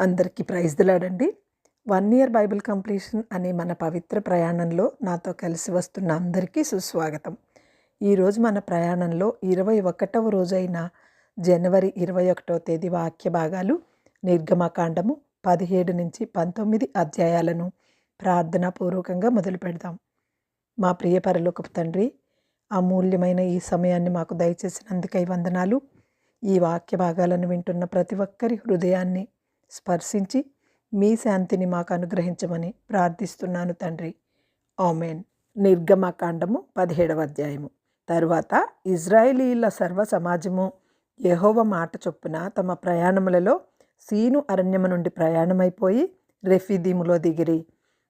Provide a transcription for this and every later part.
అందరికీ ప్రైజ్ దిలాడండి one year Bible completion అనే మన పవిత్ర ప్రయాణంలో నాతో కలిసి వస్తున్న అందరికీ సుస్వాగతం. ఈరోజు మన ప్రయాణంలో ఇరవై ఒకటవ రోజైన జనవరి ఇరవై ఒకటవ తేదీ వాక్య భాగాలు నిర్గమకాండము పదిహేడు నుంచి పంతొమ్మిది అధ్యాయాలను ప్రార్థనాపూర్వకంగా మొదలు పెడదాం. మా ప్రియ పరలోకపు తండ్రి అమూల్యమైన ఈ సమయాన్ని మాకు దయచేసినందుకై వందనాలు. ఈ వాక్య భాగాలను వింటున్న ప్రతి ఒక్కరి హృదయాన్ని స్పర్శించి మీ శాంతిని మాకు అనుగ్రహించమని ప్రార్థిస్తున్నాను తండ్రి. ఆమెన్. నిర్గమకాండము పదిహేడవ అధ్యాయము. తరువాత ఇజ్రాయేలీల సర్వ సమాజము యహోవ మాట చొప్పున తమ ప్రయాణములలో సీను అరణ్యము నుండి ప్రయాణమైపోయి రెఫీదీములో దిగిరి.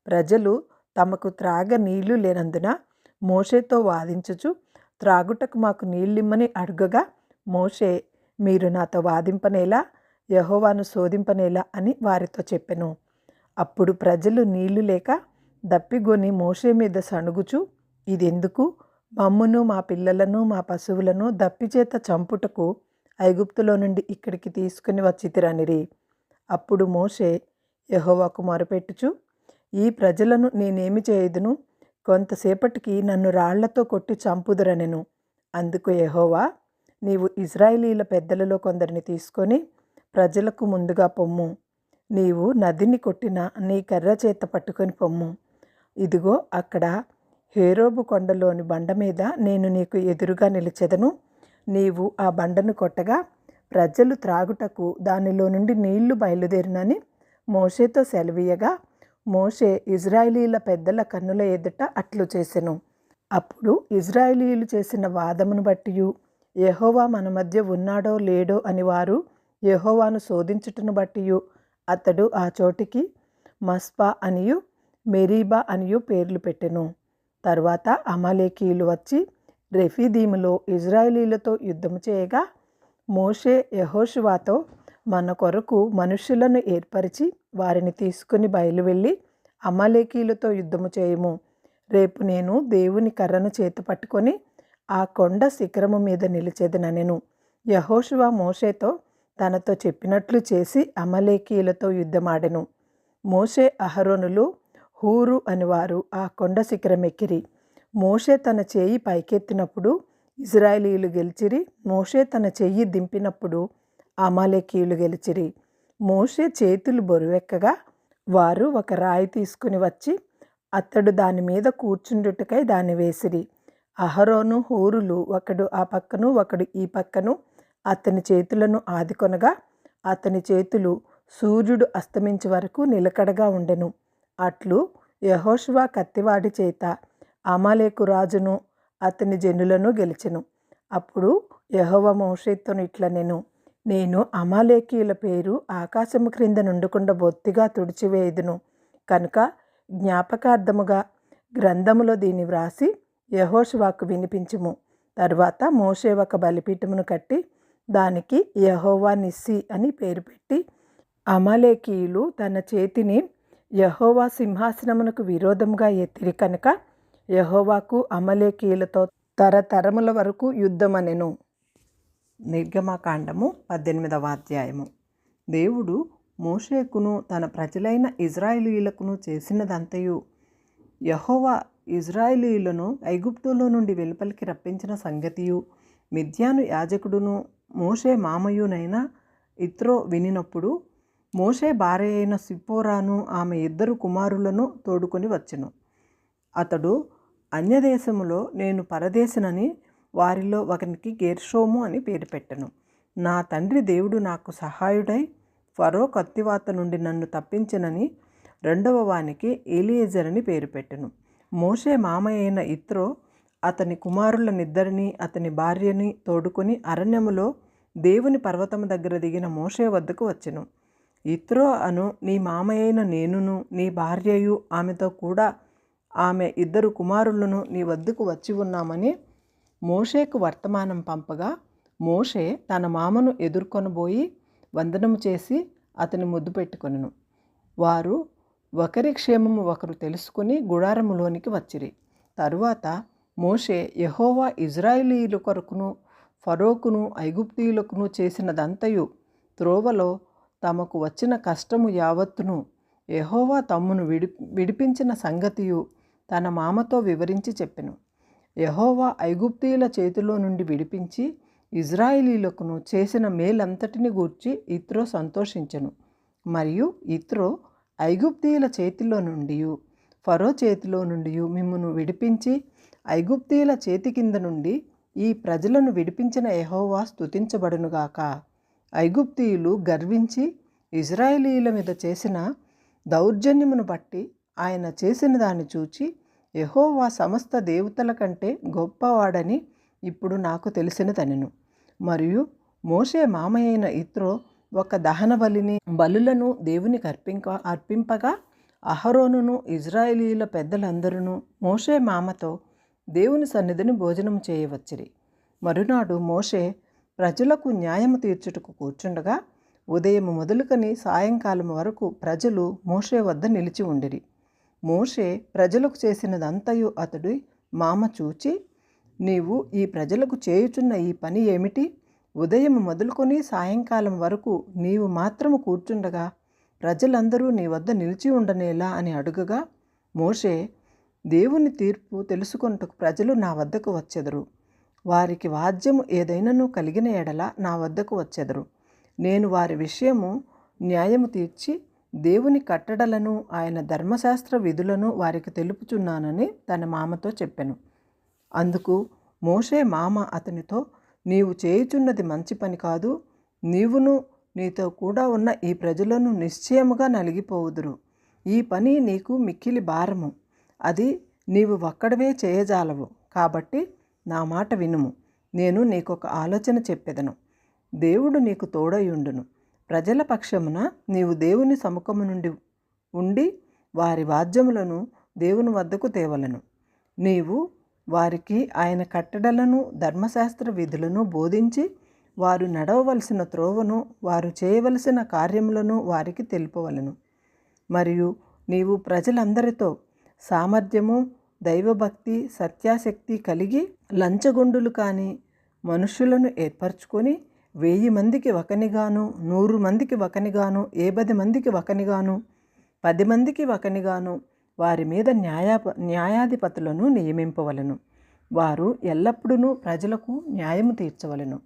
ప్రజలు తమకు త్రాగ నీళ్ళు లేనందున మోషేతో వాదించుచు త్రాగుటకు మాకు నీళ్ళిమ్మని అడుగగా మోషే మీరు నాతో వాదింపనేలా యహోవాను శోధింపనేలా అని వారితో చెప్పెను. అప్పుడు ప్రజలు నీళ్ళు లేక దప్పిగొని మోషే మీద సణుగుచు ఇదెందుకు? మమ్మును మా పిల్లలను మా పశువులను దప్పిచేత చంపుటకు ఐగుప్తులో నుండి ఇక్కడికి తీసుకుని వచ్చితిరనిరి అప్పుడు మోషే యహోవాకు మొరపెట్టుచు ఈ ప్రజలను నేనేమి చేయదును? కొంతసేపటికి నన్ను రాళ్ళతో కొట్టి చంపుదురనెను. అందుకు యహోవా నీవు ఇజ్రాయిలీల పెద్దలలో కొందరిని తీసుకొని ప్రజలకు ముందుగా పొమ్ము. నీవు నదిని కొట్టిన నీ కర్ర చేత పట్టుకొని పొమ్ము. ఇదిగో అక్కడ హేరోబు కొండలోని బండ మీద నేను నీకు ఎదురుగా నిలిచెదను. నీవు ఆ బండను కొట్టగా ప్రజలు త్రాగుటకు దానిలో నుండి నీళ్ళు బయలుదేరినని మోషేతో సెలవీయగా మోషే ఇజ్రాయిలీల పెద్దల కన్నుల ఎదుట అట్లు చేసెను. అప్పుడు ఇజ్రాయిలీలు చేసిన వాదమును బట్టి యహోవా మన మధ్య ఉన్నాడో లేడో అని వారు యహోవాను శోధించుటను బట్టియు. అతడు ఆ చోటికి మస్పా అనియు మెరీబా అనియు పేర్లు పెట్టెను. తర్వాత అమాలేకీయులు వచ్చి రెఫీదీములో ఇజ్రాయిలీలతో యుద్ధము చేయగా మోషే యహోషువాతో మన కొరకు మనుషులను ఏర్పరిచి వారిని తీసుకుని బయలువెళ్ళి అమాలేకీలతో యుద్ధము చేయము. రేపు నేను దేవుని కర్రను చేత పట్టుకొని ఆ కొండ శిఖరము మీద నిలిచెదననెను. యహోషువ మోషేతో తనతో చెప్పినట్లు చేసి అమలేకీలతో యుద్ధమాడెను. మోషే అహరోనులు హూరు అనివారు ఆ కొండ శిఖరం ఎక్కిరి మోషే తన చేయి పైకెత్తినప్పుడు ఇజ్రాయేలీలు గెలిచిరి. మోషే తన చెయ్యి దింపినప్పుడు అమాలేకీయులు గెలిచిరి. మోషే చేతులు బొరువెక్కగా వారు ఒక రాయి తీసుకుని వచ్చి అతడు దాని మీద కూర్చుండుటకై దాన్ని వేసిరి. అహరోను హూరులు ఒకడు ఆ పక్కను ఒకడు ఈ పక్కను అతని చేతులను ఆదుకొనగా అతని చేతులు సూర్యుడు అస్తమించే వరకు నిలకడగా ఉండెను. అట్లు యహోష్వా కత్తివాడి చేత అమాలేకు రాజును అతని జనులను గెలిచెను. అప్పుడు యహోవ మోషేతో ఇట్ల నేను నేను అమాలేకీయుల పేరు ఆకాశము క్రింద నుండకుండా బొత్తిగా తుడిచివేయదును. కనుక జ్ఞాపకార్థముగా గ్రంథములో దీన్ని వ్రాసి యహోష్వాకు వినిపించుము. తర్వాత మోషే ఒక బలిపీఠమును కట్టి దానికి యహోవా నిస్సి అని పేరు పెట్టి అమలేకీయులు తన చేతిని యహోవా సింహాసనమునకు విరోధంగా ఎత్తిరి కనుక యహోవాకు అమలేకీయులతో తరతరముల వరకు యుద్ధమనెను. నిర్గమకాండము పద్దెనిమిదవ అధ్యాయము. దేవుడు మోషేకును తన ప్రజలైన ఇజ్రాయిలీలకును చేసినదంతయు యహోవా ఇజ్రాయిలీలను ఐగుప్తులో నుండి వెలుపలికి రప్పించిన సంగతియు మిథ్యాను యాజకుడును మోషే మామయునైన ఇత్రో వినినప్పుడు మోషే భార్య అయిన సిప్పోరాను ఆమె ఇద్దరు కుమారులను తోడుకొని వచ్చెను. అతడు అన్యదేశములో నేను పరదేశనని వారిలో ఒకరికి గేర్షోము అని పేరు పెట్టెను. నా తండ్రి దేవుడు నాకు సహాయుడై ఫరో కత్తివాత నుండి నన్ను తప్పించనని రెండవ వానికి ఏలియేజర్ అని పేరు పెట్టెను. మోషే మామయ్య అయిన ఇత్రో అతని కుమారులనిద్దరినీ అతని భార్యని తోడుకొని అరణ్యములో దేవుని పర్వతము దగ్గర దిగిన మోషే వద్దకు వచ్చెను. ఇత్రో అను నీ మామయైన నేనును నీ భార్యయు ఆమెతో కూడా ఆమె ఇద్దరు కుమారులను నీ వద్దకు వచ్చి ఉన్నామని మోషేకు వర్తమానం పంపగా మోషే తన మామను ఎదుర్కొనబోయి వందనము చేసి అతని ముద్దు పెట్టుకొనెను. వారు ఒకరి క్షేమము ఒకరు తెలుసుకుని గుడారములోనికి వచ్చిరి. తరువాత మోషే యహోవా ఇజ్రాయిలీల కొరకును ఫరోకును ఐగుప్తీయులకును చేసినదంతయు త్రోవలో తమకు వచ్చిన కష్టము యావత్తును యహోవా తమ్మును విడి విడిపించిన సంగతియు తన మామతో వివరించి చెప్పెను. యహోవా ఐగుప్తీయుల చేతిలో నుండి విడిపించి ఇజ్రాయిలీలకును చేసిన మేలంతటిని గూర్చి ఇత్రో సంతోషించెను. మరియు ఇత్రో ఐగుప్తీయుల చేతిలో నుండి ఫరో చేతిలో నుండి మిమ్మను విడిపించి ఐగుప్తీయుల చేతి కింద నుండి ఈ ప్రజలను విడిపించిన ఎహోవా స్థుతించబడునుగాక ఐగుప్తీయులు గర్వించి ఇజ్రాయేలీల మీద చేసిన దౌర్జన్యమును బట్టి ఆయన చేసిన దాన్ని చూచి ఎహోవా సమస్త దేవతల కంటే గొప్పవాడని ఇప్పుడు నాకు తెలిసిన తనను మరియు మోషే మామయ్యైన ఇత్రో ఒక దహన బలిని బలులను దేవునికి అర్పింక అర్పింపగా అహరోనును ఇజ్రాయేలీల పెద్దలందరూ మోషే మామతో దేవుని సన్నిధిని భోజనం చేయవచ్చిరి. మరునాడు మోషే ప్రజలకు న్యాయము తీర్చుటకు కూర్చుండగా ఉదయం మొదలుకని సాయంకాలం వరకు ప్రజలు మోషే వద్ద నిలిచి ఉండిరి. మోషే ప్రజలకు చేసినదంతయు అతడు మామ చూచి నీవు ఈ ప్రజలకు చేయుచున్న ఈ పని ఏమిటి? ఉదయం మొదలుకొని సాయంకాలం వరకు నీవు మాత్రము కూర్చుండగా ప్రజలందరూ నీ వద్ద నిలిచి ఉండనేలా అని అడుగగా మోషే దేవుని తీర్పు తెలుసుకొనుటకు ప్రజలు నా వద్దకు వచ్చెదరు. వారికి వాద్యము ఏదైనాను కలిగిన ఎడల నా వద్దకు వచ్చెదరు. నేను వారి విషయము న్యాయము తీర్చి దేవుని కట్టడలను ఆయన ధర్మశాస్త్ర విధులను వారికి తెలుపుచున్నానని తన మామతో చెప్పెను. అందుకు మోషే మామ అతనితో నీవు చేయుచున్నది మంచి పని కాదు నీవును నీతో కూడా ఉన్న ఈ ప్రజలను నిశ్చయముగా నలిగిపోవుదురు. ఈ పని నీకు మిక్కిలి భారము. అది నీవు ఒక్కడవే చేయజాలవు. కాబట్టి నా మాట వినుము. నేను నీకొక ఆలోచన చెప్పెదను. దేవుడు నీకు తోడయుండును ప్రజల పక్షమున నీవు దేవుని సముఖము నుండి ఉండి వారి వాద్యములను దేవుని వద్దకు తేవలను. నీవు వారికి ఆయన కట్టడలను ధర్మశాస్త్ర విధులను బోధించి వారు నడవవలసిన త్రోవను వారు చేయవలసిన కార్యములను వారికి తెలుపవలను. మరియు నీవు ప్రజలందరితో సామర్థ్యము దైవభక్తి సత్యాశక్తి కలిగి లంచగొండులు కానీ మనుషులను ఏర్పరచుకొని వెయ్యి మందికి ఒకనిగాను నూరు మందికి ఒకనిగాను ఏ పది మందికి ఒకనిగాను పది మందికి ఒకనిగాను వారి మీద న్యాయ న్యాయాధిపతులను నియమింపవలను. వారు ఎల్లప్పుడూ ప్రజలకు న్యాయము తీర్చవలను.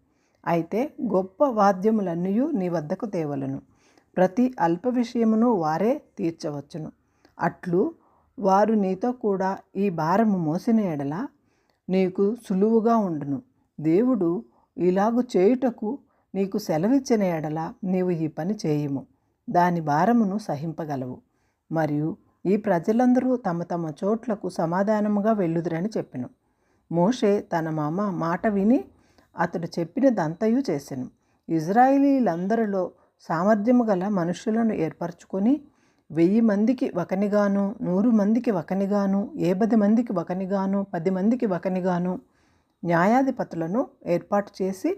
అయితే గొప్ప వాద్యములన్నీ నీ వద్దకు తేవలను. ప్రతి అల్ప విషయమును వారే తీర్చవచ్చును. అట్లు వారు నీతో కూడా ఈ భారము మోసిన ఎడల నీకు సులువుగా ఉండును. దేవుడు ఇలాగు చేయుటకు నీకు సెలవిచ్చిన ఎడల నీవు ఈ పని చేయము. దాని భారమును సహింపగలవు. మరియు ఈ ప్రజలందరూ తమ తమ చోట్లకు సమాధానముగా వెళ్ళుదురని చెప్పెను. మోషే తన మామ మాట విని అతడు చెప్పినదంతయు చేసెను. ఇజ్రాయిలీలందరిలో సామర్థ్యము గల మనుషులను ఏర్పరచుకొని వెయ్యి మందికి ఒకనిగాను నూరు మందికి ఒకనిగాను ఏ పది మందికి ఒకనిగాను పది మందికి ఒకనిగాను న్యాయాధిపతులను ఏర్పాటు చేసి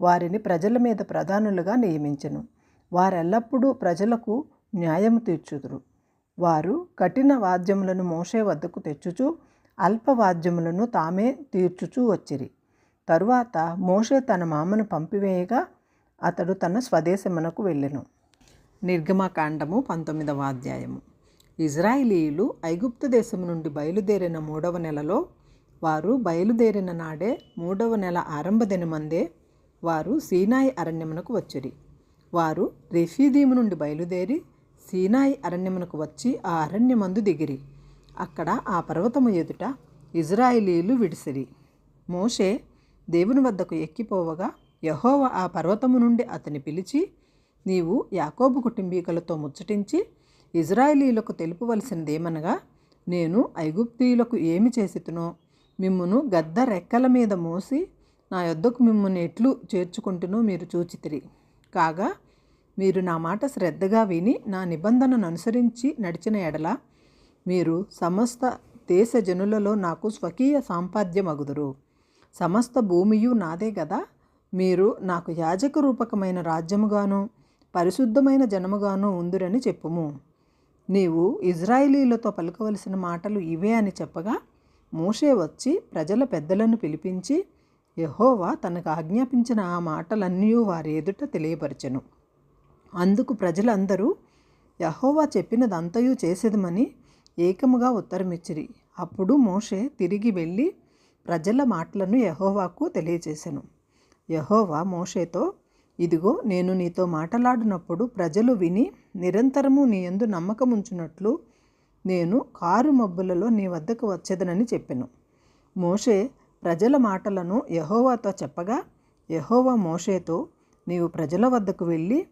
వారిని ప్రజల మీద ప్రధానులుగా నియమించెను. వారెల్లప్పుడూ ప్రజలకు న్యాయం తీర్చుదురు. వారు కఠిన వాద్యములను మోసే వద్దకు తెచ్చుచు అల్ప వాద్యములను తామే తీర్చుచూ వచ్చిరి. తరువాత మోషే తన మామను పంపివేయగా అతడు తన స్వదేశమునకు వెళ్ళెను. నిర్గమకాండము పంతొమ్మిదవ అధ్యాయము. ఇజ్రాయిలీయులు ఐగుప్తు దేశము నుండి బయలుదేరిన మూడవ నెలలో వారు బయలుదేరిన నాడే మూడవ నెల ఆరంభదినమందే వారు సీనాయి అరణ్యమునకు వచ్చిరి. వారు రెఫీదీము నుండి బయలుదేరి సీనాయి అరణ్యమునకు వచ్చి ఆ అరణ్యమందు దిగిరి. అక్కడ ఆ పర్వతము ఎదుట ఇజ్రాయిలీలు విడిసిరి. మోషే దేవుని వద్దకు ఎక్కిపోవగా యహోవ ఆ పర్వతము నుండి అతని పిలిచి నీవు యాకోబు కుటుంబీకులతో ముచ్చటించి ఇజ్రాయేలీలకు తెలుపవలసినదేమనగా నేను ఐగుప్తీయులకు ఏమి చేసితునో మిమ్మును గద్ద రెక్కల మీద మోసి నా యొద్దకు మిమ్మల్ని ఎట్లు చేర్చుకుంటునో మీరు చూచితిరి. కాగా మీరు నా మాట శ్రద్ధగా విని నా నిబంధనను అనుసరించి నడిచిన ఎడల మీరు సమస్త దేశ జనులలో నాకు స్వకీయ సాంపాద్యమగుదురు. సమస్త భూమియు నాదే కదా మీరు నాకు యాజక రూపకమైన రాజ్యముగాను పరిశుద్ధమైన జనముగాను ఉందిరని చెప్పుము. నీవు ఇజ్రాయిలీలతో పలుకవలసిన మాటలు ఇవే అని చెప్పగా మోషే వచ్చి ప్రజల పెద్దలను పిలిపించి యహోవా తనకు ఆజ్ఞాపించిన ఆ మాటలన్నీ వారి ఎదుట తెలియపరచెను. అందుకు ప్రజలందరూ యహోవా చెప్పినదంతయు చేసేదమని ఏకముగా ఉత్తరమిచ్చిరి. అప్పుడు మోషే తిరిగి వెళ్ళి ప్రజల మాటలను యహోవాకు తెలియచేశాను యహోవా మోషేతో ఇదిగో నేను నీతో మాట్లాడినప్పుడు ప్రజలు విని నిరంతరము నీ యందు నమ్మకముంచున్నట్లు నేను కారు మబ్బులలో నీ వద్దకు వచ్చేదనని చెప్పాను. మోషే ప్రజల మాటలను యహోవాతో చెప్పగా యహోవా మోషేతో నీవు ప్రజల వద్దకు వెళ్ళి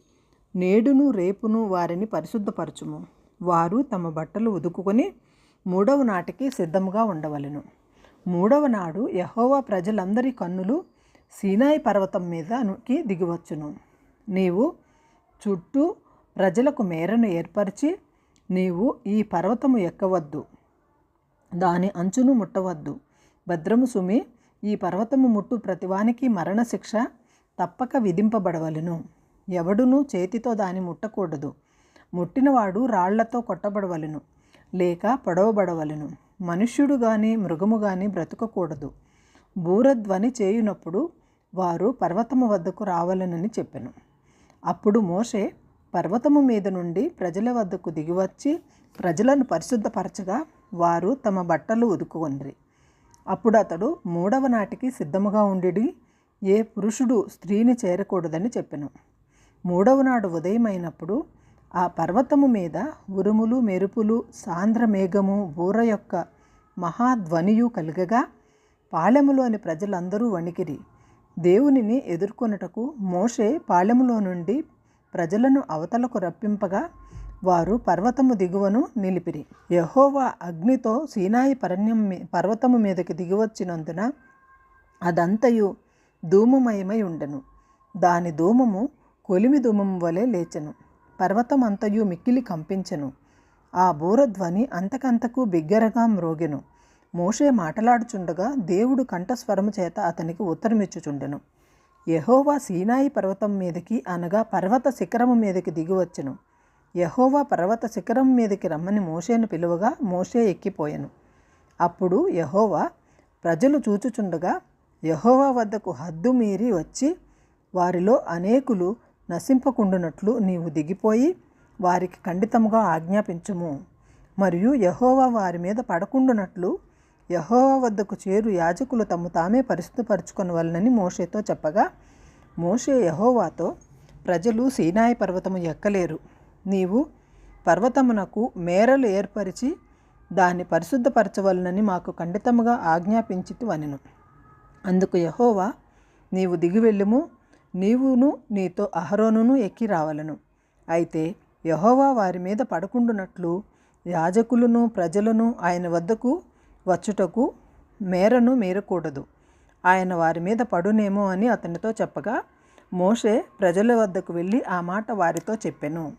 నేడును రేపును వారిని పరిశుద్ధపరచుము. వారు తమ బట్టలు ఉదుకుకొని మూడవ నాటికి సిద్ధముగా ఉండవలెను. మూడవ నాడు యహోవా ప్రజలందరి కన్నులు సీనాయి పర్వతం మీదకి దిగివచ్చును. నీవు చుట్టూ ప్రజలకు మేరను ఏర్పరిచి నీవు ఈ పర్వతము ఎక్కవద్దు. దాని అంచును ముట్టవద్దు. భద్రము సుమి ఈ పర్వతము ముట్టు ప్రతివానికి మరణశిక్ష తప్పక విధింపబడవలెను. ఎవడును చేతితో దాని ముట్టకూడదు. ముట్టినవాడు రాళ్ళతో కొట్టబడవలెను లేక పొడవబడవలెను. మనుష్యుడు గాని మృగము గాని బ్రతకకూడదు. బూరధ్వని చేయునప్పుడు వారు పర్వతము వద్దకు రావాలనని చెప్పెను. అప్పుడు మోషే పర్వతము మీద నుండి ప్రజల వద్దకు దిగివచ్చి ప్రజలను పరిశుద్ధపరచగా వారు తమ బట్టలు ఉదుకుకొండ్రి అప్పుడు అతడు మూడవ నాటికి సిద్ధముగా ఉండి ఏ పురుషుడు స్త్రీని చేరకూడదని చెప్పెను. మూడవ నాడు ఉదయమైనప్పుడు ఆ పర్వతము మీద ఉరుములు మెరుపులు సాంద్ర మేఘము బూర యొక్క మహాధ్వనియు కలుగగా పాళెములోని ప్రజలందరూ వణికిరి. దేవునిని ఎదుర్కొనుటకు మోషే పాళెములో నుండి ప్రజలను అవతలకు రప్పింపగా వారు పర్వతము దిగువను నిలిపిరి. యహోవా అగ్నితో సీనాయి పరణ్యం పర్వతము మీదకి దిగివచ్చినందున అదంతయు ధూమమయమై ఉండెను. దాని ధూమము కొలిమి ధూమము వలె లేచెను. పర్వతమంతయు మిక్కిలి కంపించెను. ఆ బూరధ్వని అంతకంతకు బిగ్గరగా మ్రోగెను. మోషే మాటలాడుచుండగా దేవుడు కంఠస్వరము చేత అతనికి ఉత్తరమిచ్చుచుండెను. యహోవా సీనాయి పర్వతం మీదకి అనగా పర్వత శిఖరము మీదకి దిగివచ్చెను యహోవా పర్వత శిఖరం మీదకి రమ్మని మోషేను పిలువగా మోషే ఎక్కిపోయెను. అప్పుడు యహోవా ప్రజలు చూచుచుండగా యహోవా వద్దకు హద్దు మీరి వచ్చి వారిలో అనేకులు నశింపకుండునట్లు నీవు దిగిపోయి వారికి ఖండితముగా ఆజ్ఞాపించుము. మరియు యహోవా వారి మీద పడకుండునట్లు యహోవా వద్దకు చేరు యాజకులు తమ్ము తామే పరిశుద్ధపరచుకొనవలనని మోషేతో చెప్పగా మోషే యహోవాతో ప్రజలు సీనాయి పర్వతము ఎక్కలేరు. నీవు పర్వతమునకు మేరలు ఏర్పరిచి దాన్ని పరిశుద్ధపరచవలనని మాకు ఖండితముగా ఆజ్ఞాపించితి వనెను. అందుకు యహోవా నీవు దిగి వెళ్ళుము. నీవును నీతో అహరోనును ఎక్కి రావలను. అయితే యహోవా వారి మీద పడకుండునట్లు యాజకులను ప్రజలను ఆయన వద్దకు వచ్చుటకు మేరను మీరకూడదు. ఆయన వారి మీద పడునేమో అని అతనితో చెప్పగా మోషే ప్రజల వద్దకు వెళ్ళి ఆ మాట వారితో చెప్పెను.